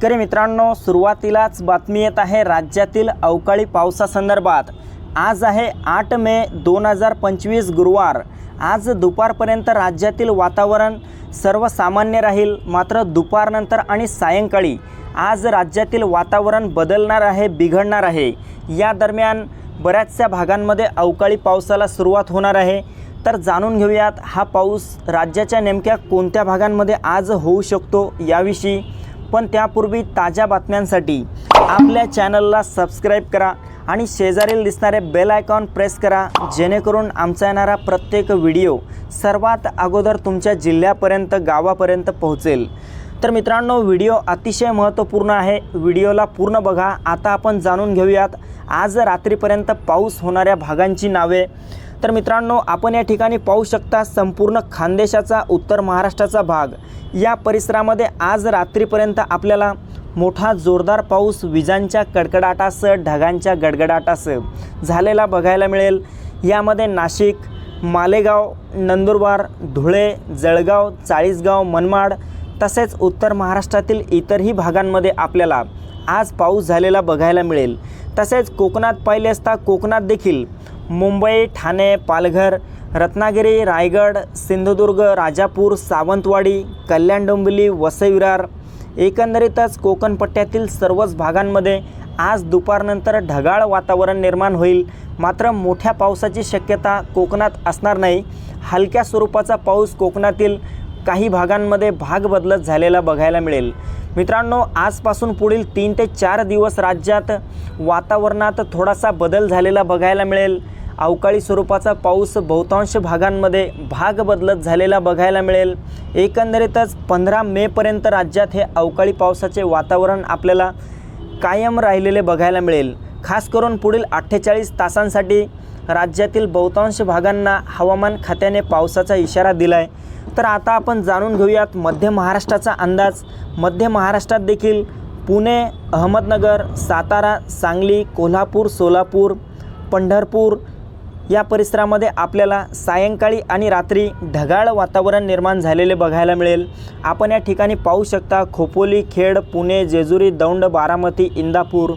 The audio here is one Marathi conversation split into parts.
शेतकरी मित्रांनो सुरुवातीलाच बातमी येत आहे राज्यातील अवकाळी पावसासंदर्भात. आज आहे आठ मे दोन हजार पंचवीस गुरुवार. आज दुपारपर्यंत राज्यातील वातावरण सर्वसामान्य राहील मात्र दुपारनंतर आणि सायंकाळी. आज राज्यातील वातावरण बदलणार आहे बिघडणार आहे. या दरम्यान बऱ्याचशा भागांमध्ये अवकाळी पावसाला सुरुवात होणार आहे. तर जाणून घेऊयात हा पाऊस राज्याच्या नेमक्या कोणत्या भागांमध्ये आज होऊ शकतो याविषयी. पण त्यापूर्वी ताज्या बातम्यांसाठी आपल्या चॅनलला सबस्क्राईब करा आणि शेजारील दिसणारे बेल आयकॉन प्रेस करा जेणेकरून आमचा येणारा प्रत्येक व्हिडिओ सर्वात अगोदर तुमच्या जिल्ह्यापर्यंत गावापर्यंत पोहोचेल. तर मित्रांनो व्हिडिओ अतिशय महत्त्वपूर्ण आहे. व्हिडिओला पूर्ण बघा. आता आपण जाणून घेऊयात आज रात्रीपर्यंत पाऊस होणाऱ्या भागांची नावे. तर मित्रांनो आपण या ठिकाणी पाहू शकता संपूर्ण खानदेशाचा उत्तर महाराष्ट्राचा भाग. या परिसरामध्ये आज रात्रीपर्यंत आपल्याला मोठा जोरदार पाऊस विजांच्या कडकडाटासह ढगांच्या गडगडाटासह झालेला बघायला मिळेल. यामध्ये नाशिक मालेगाव नंदुरबार धुळे जळगाव चाळीसगाव मनमाड तसेच उत्तर महाराष्ट्रातील इतरही भागांमध्ये आपल्याला आज पाऊस झालेला बघायला मिळेल. तसेच कोकणात पाहिले असता कोकणात देखील मुंबई ठाणे पालघर रत्नागिरी रायगड सिंधुदुर्ग राजापूर सावंतवाडी कल्याण डोंबिवली वसई विरार एकंदरीतच कोकणपट्ट्यातील सर्वच भागांमध्ये आज दुपारनंतर ढगाळ वातावरण निर्माण होईल. मात्र मोठ्या पावसाची शक्यता कोकणात असणार नाही. हलक्या स्वरूपाचा पाऊस कोकणातील काही भागांमध्ये भाग बदलत झालेला बघायला मिळेल. मित्रांनो आजपासून पुढील तीन ते चार दिवस राज्यात वातावरणात थोडासा बदल झालेला बघायला मिळेल. अवकाळी स्वरूपाचा पाऊस बहुतांश भागांमध्ये भाग बदलत झालेला बघायला मिळेल. एकंदरीतच पंधरा मेपर्यंत राज्यात हे अवकाळी पावसाचे वातावरण आपल्याला कायम राहिलेले बघायला मिळेल. खास करून पुढील अठ्ठेचाळीस तासांसाठी राज्यातील बहुतांश भागांना हवामान खात्याने पावसाचा इशारा दिला आहे तर आता आपण जाणून घेऊयात मध्य महाराष्ट्राचा अंदाज. मध्य महाराष्ट्रात देखील पुणे अहमदनगर सातारा सांगली कोल्हापूर सोलापूर पंढरपूर या परिसरामध्ये आपल्याला सायंकाळी आणि रात्री ढगाळ वातावरण निर्माण झालेले बघायला मिळेल. आपण या ठिकाणी पाहू शकता खोपोली खेड पुणे जेजुरी दौंड बारामती इंदापूर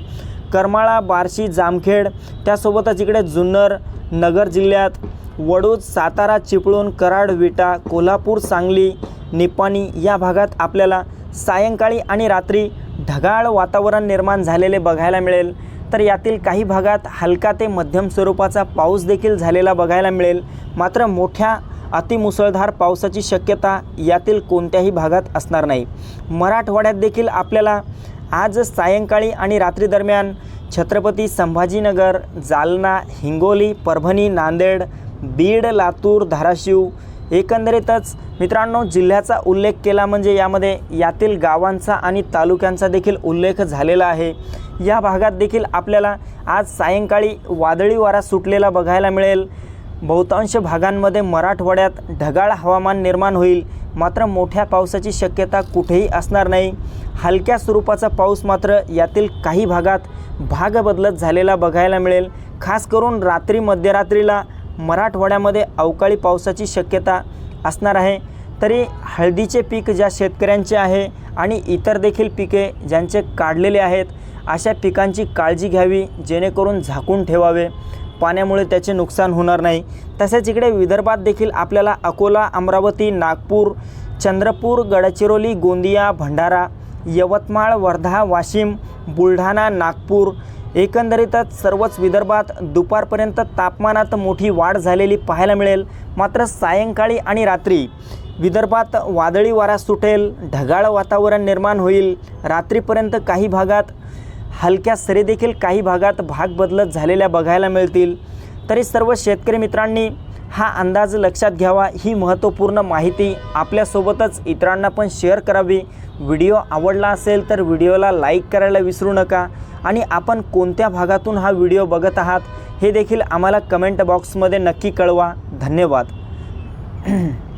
करमाळा बार्शी जामखेड त्यासोबतच इकडे जुन्नर नगर जिल्ह्यात वडूज सातारा चिपळूण कराड विटा कोल्हापूर सांगली निपाणी या भागात आपल्याला सायंकाळी आणि रात्री ढगाळ वातावरण निर्माण झालेले बघायला मिळेल. तर यातील काही भागात हलका ते मध्यम स्वरूपाचा पाऊस देखील झालेला बघायला मिळेल. मात्र मोठ्या अतिमुसळधार पावसाची शक्यता यातील कोणत्याही भागात असणार नाही. मराठवाड्यात देखील आपल्याला आज सायंकाळी आणि रात्री दरम्यान छत्रपती संभाजीनगर जालना हिंगोली परभणी नांदेड बीड लातूर धाराशिव एकंदरीतच मित्रांनो जिल्ह्याचा उल्लेख केला म्हणजे यामध्ये यातील गावांचा आणि तालुक्यांचा देखील उल्लेख झालेला आहे. या भागात देखील आपल्याला आज सायंकाळी वादळी वारा सुटलेला बघायला मिळेल. बहुतांश भागांमध्ये मराठवाड्यात ढगाळ हवामान निर्माण होईल. मात्र मोठ्या पावसाची शक्यता कुठेही असणार नाही. हलक्या स्वरूपाचा पाऊस मात्र यातील काही भागात भाग बदलत झालेला बघायला मिळेल. खास करून रात्री मध्यरात्रीला मराठवाड्यामध्ये अवकाळी पावसाची शक्यता असणार आहे. तरी हळदीचे पीक ज्या शेतकऱ्यांचे आहे आणि इतर देखील पिके ज्यांचे काढलेले आहेत अशा पिकांची काळजी घ्यावी जेणेकरून झाकून ठेवावे. पाण्यामुळे त्याचे नुकसान होणार नाही. तसेच इकडे विदर्भात देखील आपल्याला अकोला अमरावती नागपूर चंद्रपूर गडचिरोली गोंदिया भंडारा यवतमाळ वर्धा वाशिम बुलढाणा नागपूर एकंदरीतच सर्वच विदर्भात दुपारपर्यंत तापमानात मोठी वाढ झालेली पाहायला मिळेल. मात्र सायंकाळी आणि रात्री विदर्भात वादळी वारा सुटेल ढगाळ वातावरण निर्माण होईल. रात्रीपर्यंत काही भागात हलक्या सरीदेखील काही भागात भाग बदलत झालेल्या बघायला मिळतील. तरी सर्व शेतकरी मित्रांनी हा अंदाज लक्षात घ्यावा ही महत्त्वपूर्ण माहिती आपल्यासोबतच इतरांना पण शेअर करावी. व्हिडिओ आवडला असेल तर व्हिडिओला लाईक करायला विसरू नका. आणि आपण कोणत्या भागातून हा व्हिडिओ बघत आहात हे देखील आम्हाला कमेंट बॉक्समध्ये नक्की कळवा. धन्यवाद.